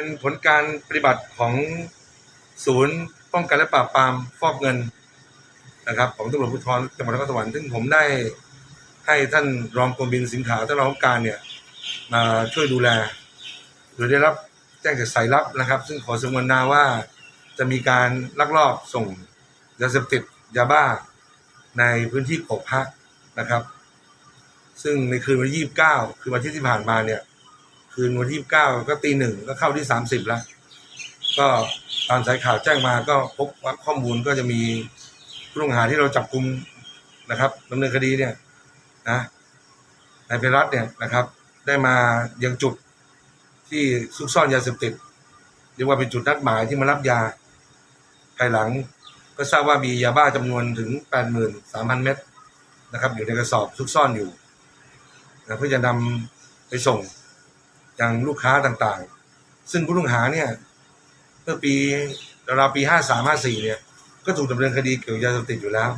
เป็นผลการปฏิบัติของศูนย์ป้องกันและปราบปรามฟอกเงินนะครับ ของตำรวจภูธรจังหวัดนครสวรรค์ซึ่งผมได้ให้ท่านรองกรมบินสิงห์ขาท่านรองการเนี่ยมาช่วยดูแลโดยได้รับแจ้งจากสายลับนะครับ ซึ่งขอสงวนนาว่าจะมีการลักลอบส่งยาเสพติดยาบ้าในพื้นที่กกพะนะครับ ซึ่งในคืนวันที่29คือวันที่ที่ผ่านมาเนี่ย คืนวันที่29ก็ตีหนึ่งก็เข้าที่30แล้ว ก็ตามสายข่าวแจ้งมาก็พบว่าข้อมูลก็จะมีผู้ต้องหาที่เราจับกลุ่มนะครับดำเนินคดีเนี่ยนะนายเพรัตเนี่ยนะครับ ได้มายังจุดที่ซุกซ่อนยาเสพติดเรียกว่าเป็นจุดนัดหมายที่มารับยา ภายหลังก็ทราบว่ามียาบ้าจำนวนถึง 83,000 เม็ดนะครับ อยู่ในกระสอบซุกซ่อนอยู่นะเพื่อจะนำไปส่ง อย่างลูกค้าต่างๆ ซึ่งผู้ต้องหาเนี่ยเมื่อปีราวๆปีห้าสามห้าสี่เนี่ย ก็ถูกดำเนินคดีเกี่ยวกับยาเสพติดอยู่แล้ว